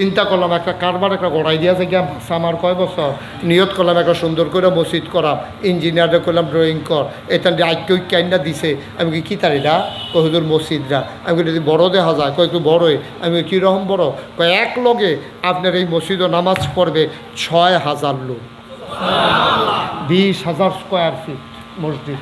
চিন্তা করলাম, একটা কারবার, একটা গড়াই দিয়েছে বাচ্চা আমার কয় বছর? নিয়ত করলাম, একটা সুন্দর করে মসজিদ করা। ইঞ্জিনিয়ারে করলাম ড্রয়িং কর। এটা আজকে ওই ক্যান্ডা দিছে। আমি কি কী তারিরা কই, হুজুর মসজিদরা। আমি যদি বড় দেখা যায়। কয় একটু বড়ই আমি কীরকম বড়? কয় এক লগে আপনার এই মসজিদও নামাজ পড়বে ছয় হাজার লোক। বিশ হাজার স্কোয়ার ফিট মসজিদ।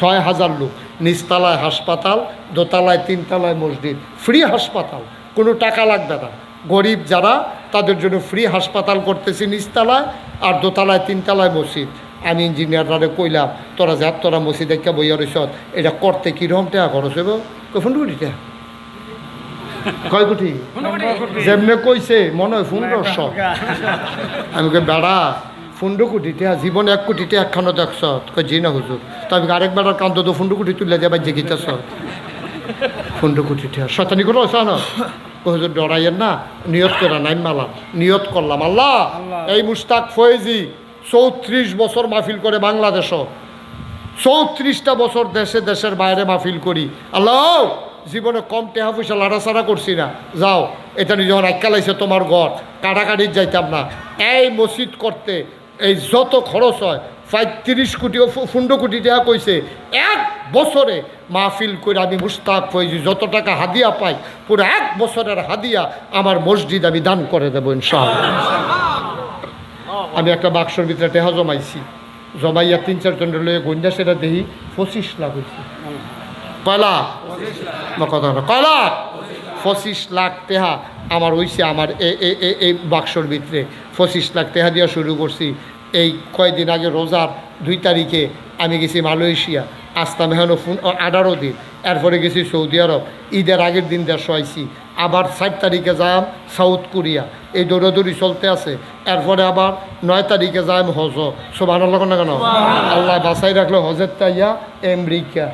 ছয় হাজার লোক। নিচতলায় হাসপাতাল, দোতলায়, তিনতলায় মসজিদ। ফ্রি হাসপাতাল। কোনো টাকা লাগবে না। গরিব যারা তাদের জন্য ফ্রি হাসপাতাল করতেছি নিচতলায় আর দোতলায় তিনতলায় মসজিদ। আমি ইঞ্জিনিয়াররা কইলাম তোরা যা তোরা মসজিদ একটা বইয়া রইস এটা করতে কীরকম টাকা খরচ হইব? কখন কোটি টাকা কয় কোটি? যেমনে কইছে মনে হয় পনেরোশো আমি কই বেড়া ফুন্ডু কুটিতে জীবন এক কোটিতে একখানো দেখছ? কই জি না হুজুর। তো আমি আরেক বেড়ার কান্ত তো ফুন্ডু কুটি তুলে যাবার জেগিতেছ। ফুন্ডু কুটিতে শতানি করে না হুজুর ডরাইয়ের না নিয়ত করে নাই মালাম নিয়ত করলাম আল্লাহ। এই মুস্তাক ফয়েজি চৌত্রিশ বছর মাহফিল করে বাংলাদেশও। চৌত্রিশটা বছর দেশে দেশের বাইরে মাহফিল করি। আল্লাহ জীবনে কম টেহা পয়সা লাড়াচাড়া করছি না। যাও এটা নিয়ে যখন আক্কালাইছে তোমার ঘর। কাটাকাটির যাইতাম না। এই মসজিদ করতে এই যত খরচ হয় পঁয়ত্রিশ কোটি পনেরো কোটি টাকা কইছে। এক বছরে মাহফিল করে আমি মুস্তাক হয়েছি যত টাকা হাদিয়া পাই, পুরো এক বছরের হাদিয়া আমার মসজিদ আমি দান করে দেবো ইনশাআল্লাহ। আমি একটা বাক্সর ভিতরে টেহা জমাইছি। জমাইয়া তিন চারজন লয়ে গন্যা সেটা দেখি পঁচিশ লাখ হয়েছে কয়লা? কথা কয়লা? পঁচিশ লাখ টেহা আমার হইছে আমার এই বাক্সর ভিতরে। পঁচিশ লাখ টেহা দেওয়া শুরু করছি। এই কয়দিন আগে রোজার দুই তারিখে আমি গেছি মালয়েশিয়া। আসতাম এখনও ফোন আঠারো দিন। এরপরে গেছি সৌদি আরব। ঈদের আগের দিন দেশ আইছি আবার ষাট তারিখে যাম সাউথ কোরিয়া। এই দৌড়াদৌড়ি চলতে আছে। এরপরে আবার নয় তারিখে যাম হজ। আনার না কেন? আল্লাহ বাসাই রাখল হজের তাইয়া আমেরিকা।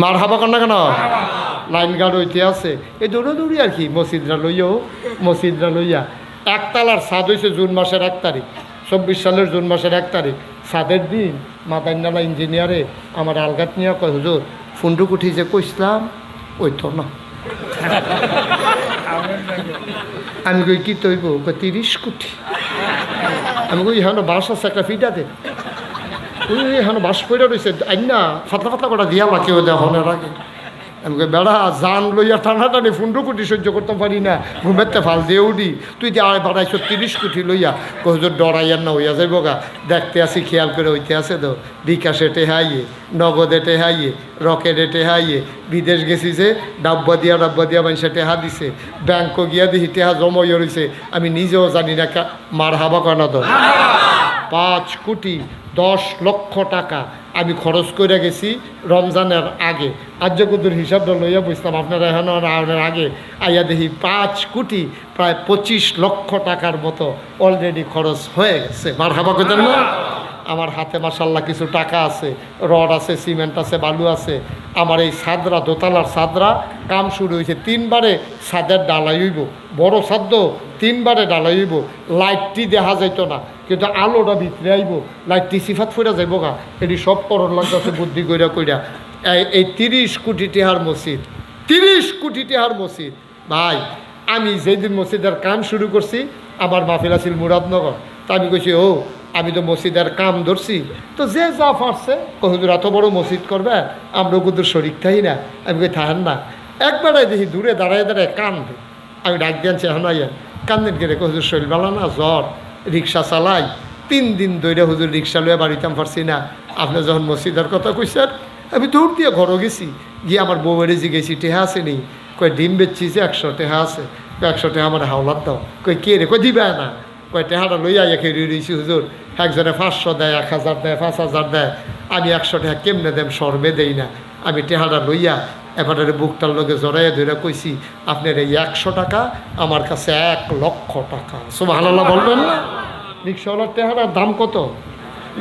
মার হাবা না কেন? লাইন গার্ড হইতে আছে। এই দৌড়াদৌড়ি আর কি মসজিদরা লইয়াও মসজিদরা লইয়া। একতালার সাদ হয়েছে জুন মাসের এক তারিখ। চব্বিশ সালের জুন মাসের এক তারিখ, সাদের দিন মাদাইনালা ইঞ্জিনিয়ারে আমার আলগাত নিয়ে কয়, হুজুর ফুন্ডু কুঠি যে কইসলাম, ওই তো না। আমি কই, কি তৈব? তিরিশ কোটি আমি কই হ্যাঁ বাস আছে, একটা ফিটা দে। ওই এখন বাস পড়ে রয়েছে আইনা ফাতলা ফাতলা করে দিয়া লাকে ওদের হনের আগে। আমি বেড়া জান লইয়া টানা টানি পনেরো কোটি সহ্য করতে পারি না। ঘুমেতে ফাল দিয়ে উঠি তুই যে আয় বাড়াইছো তিরিশ কোটি লইয়া কহজোর ডরাইয়ার না হইয়া যাইব গা? দেখতে আসি খেয়াল করে হইতে আসে তো। বিকাশে টেহাইয়ে নগদে টেহাইয়ে রকেটে টেহাইয়ে বিদেশ গেছি যে ডাব্বা দিয়া ডাব্বা দিয়া মানুষে টেহা দিছে। ব্যাংকও গিয়া দিহি টেহা জমাইয়া রয়েছে আমি নিজেও জানি না কা- মার হাবা কানা তো? পাঁচ কোটি দশ লক্ষ টাকা। আমি খরচ করে গেছি রমজানের আগে। আর্যকুদুর হিসাবটা লইয়া বুঝতাম, আপনারা এখন আপনার আগে আইয়া দেখি পাঁচ কোটি প্রায় পঁচিশ লক্ষ টাকার মতো অলরেডি খরচ হয়ে গেছে। মার হাবা না? আমার হাতে মাসাল্লাহ কিছু টাকা আছে, রড আছে, সিমেন্ট আছে, বালু আছে। আমার এই সাদরা, দোতলার সাদরা কাম শুরু হয়েছে তিনবারে সাদের ডালাই হইব। বড় সাদ্য তিনবারে ডালাই হইব। লাইটটি দেখা যাইতো না। কিন্তু আলোটা ভিতরে আইব লাইটটি সিফাত ফুরা যাইব গা। এটি সব করণ লাগতেছে বুদ্ধি কইরা কইরা। এই তিরিশ কোটি টেহার মসজিদ, তিরিশ কোটি টেহার মসজিদ। ভাই, আমি যেদিন মসজিদের কাম শুরু করছি, আমার মাহফিল আছিল মুরাদনগর। তা আমি কইছি, ও, আমি তো মসজিদের কাম ধরছি। তো যে যা পারছে কহুদুর এত বড় মসজিদ করবে, আমরা কুদুর শরিক থাই না। আমি কই থাকেন না। একবারে দেখি দূরে দাঁড়ায় দাঁড়ায় কান্দে। আমি ডাক দিয়েছি, এখন আইয়া, কান্দেন গেলে কহুদুর শরীর বালা না জ্বর। রিক্সা চালাই। তিন দিন ধরে হুজুর রিক্সা লয়ে বাড়িতাম পারছি না। আপনি যখন মসজিদের কথা কইছেন, আমি দৌড় দিয়ে ঘরও গেছি। গিয়ে আমার বউয়ের যে গেছি টেহা আছে নি কই ডিম বেচছি যে একশো টেহা আছে। একশো টেহা আমার হাওলাত দাও। কই কে রে? কই দিবে না। কয়, টেহাটা লইয়া একে রইছি হুজুর। একজনে পাঁচশো দেয়, এক হাজার দেয়, পাঁচ হাজার দেয়। আমি একশো টাকা কেমনে দেম, সর্বে দেই না। আমি টেহাটা লইয়া এবারে বুকটার লোকে জড়াইয়া ধরে কইছি, আপনার এই একশো টাকা আমার কাছে এক লক্ষ টাকা। সুবহানাল্লাহ বলবেন না? রিক্সাওয়ালার টেহাটার দাম কত?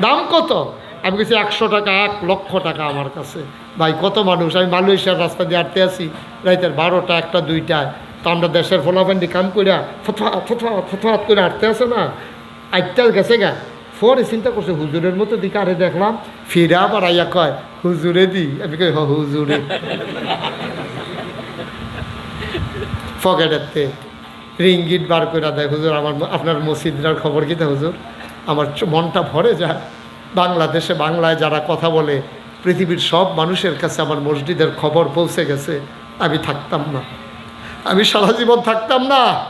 দাম কত? আমি কেছি একশো টাকা, এক লক্ষ টাকা আমার কাছে। ভাই, কত মানুষ? আমি মালয়েশিয়ার রাস্তা দিয়ে আটতে আসি রাইতের বারোটা, একটা দুইটায় তো আমরা দেশের ফোলাফান্ডি কাম করিয়া ফথা ফথা ফথাত করে আটতে আসে না? আটটা গেছে গা। পরে চিন্তা করছে, হুজুরের মতো দিকে আরে দেখলাম, ফিরা আবার আইয়া কয় হুজুরে দি। আমি কই হ হুজুরে। ফকেটেরতে রিঙ্গিট বার করে দেয়, হুজুর, আমার আপনার মসজিদটার খবর কী হুজুর? আমার মনটা ভরে যায়। বাংলাদেশে বাংলায় যারা কথা বলে, পৃথিবীর সব মানুষের কাছে আমার মসজিদের খবর পৌঁছে গেছে। আমি থাকতাম না। আমি সারা জীবন থাকতাম না।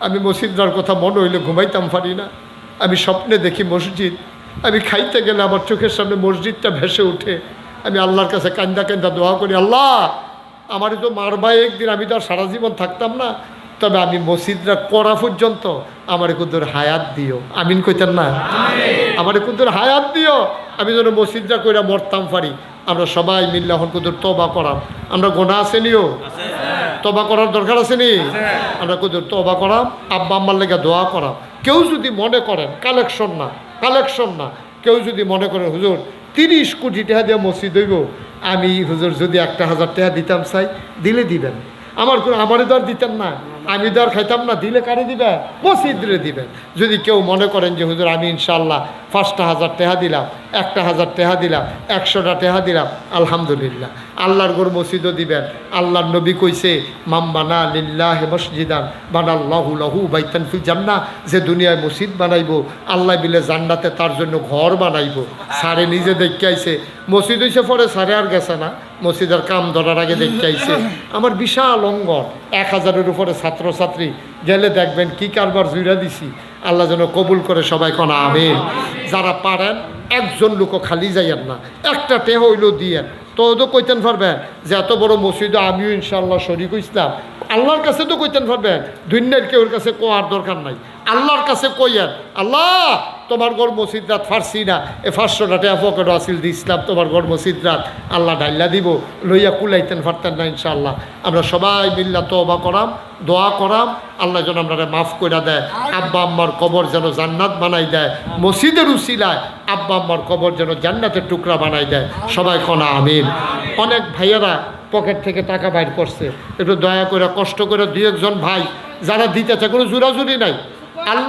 আমি মসজিদটার কথা মনে হইলে ঘুমাইতাম পারি না। আমি স্বপ্নে দেখি মসজিদ আমি খাইতে গেলে আমার চোখের সামনে মসজিদটা ভেসে ওঠে। আমি আল্লাহর কাছে কান্দা কান্দা দোয়া করি আল্লাহ আমারই তো মারবাই একদিন আমি তো আর সারা জীবন থাকতাম না। তবে আমি মসজিদরা করা পর্যন্ত আমার কুদুর হায়াত দিও। আমিন কইতেন না? আমার কুদুর হায়াত দিও। আমি যেন মসজিদরা কইরা মরতাম পারি। আমরা সবাই মিললে এখন কুদুর তবা করাম। আমরা গোনা আসেনিও তবা করার দরকার আছে নি? আমরা কুদুর তবা করাম। আব্বা আম্মার লেগে দোয়া করাম। কেউ যদি মনে করেন কালেকশন না। কালেকশন না। কেউ যদি মনে করে, হুজুর, তিরিশ কোটি টাকা দিয়ে মসজিদ হইব, আমি হুজুর যদি একটা হাজার টাকা দিতাম চাই, দিলে দিবেন। আমার কোনো আমারই দর দিতাম না। আমি দর খাইতাম না, দিলে কারে দিবে? মসজিদরে দিবেন যদি কেউ মনে করেন যে, হুজুর, আমি ইনশাল্লাহ পাঁচটা হাজার টেহা দিলাম, একটা হাজার টেহা দিলাম, একশোটা টেহা দিলাম, আলহামদুলিল্লাহ। আল্লাহর গোর মসজিদও দিবেন। আল্লাহর নবী কইছে মাম্মানা লিল্লাহ মসজিদান বানাল্লাহু লাহু বাইতান ফিল জান্নাহ। যে দুনিয়ায় মসজিদ বানাইবো, আল্লাহ বিলে জান্নাতে তার জন্য ঘর বানাইবো। সারে নিজে দেখতে আইছে। মসজিদ হইছে পরে সারে আর গেছে না। মসজিদের কাম ধরার আগে দেখতে আইছে, আমার বিশাল অঙ্গন, এক হাজারের উপরে ছাত্রছাত্রী, গেলে দেখবেন কি কারবার জুইরা দিছি, আল্লাহ যেন কবুল করে সবাই কনা, আমিন। যারা পারেন, একজন লোকও খালি যাইয়েন না, একটা টেহ হইলেও দিয়ে তো তো কইতেন পারবেন যে এত বড় মসজিদে আমিও ইনশাল্লাহ শরিক ইসলাম আল্লাহর কাছে তো কইতেন পারবেন, দুনিয়ার কেউর কাছে কোয়ার দরকার নাই। আল্লাহর কাছে কইয়েন, আল্লাহ তোমার গড় মসজিদ রাত ফার্সি না। এ পাঁচশোটা টেয়া পকেট আসিল দি ইসলাম, তোমার গড় মসজিদ রাত আল্লাহ ডাইল্লা দিব, লইয়া কুলাইতেন পারতেন না ইনশাল্লাহ আমরা সবাই মিল্লা তবা করাম, দোয়া করাম, আল্লাহ যেন আমরা মাফ করে দেয়। আব্বা আম্মার কবর যেন জান্নাত বানাই দেয়। মসজিদের উসিলায় আব্বা আম্মার কবর যেন জান্নাতের টুকরা বানাই দেয়। সবাই কনা আমিন। অনেক ভাইয়েরা পকেট থেকে টাকা বাইর করছে। একটু দয়া করে কষ্ট করে দুই একজন ভাই, যারা দিতেছে, কোনো জোরাজুরি নাই। আল্লাহ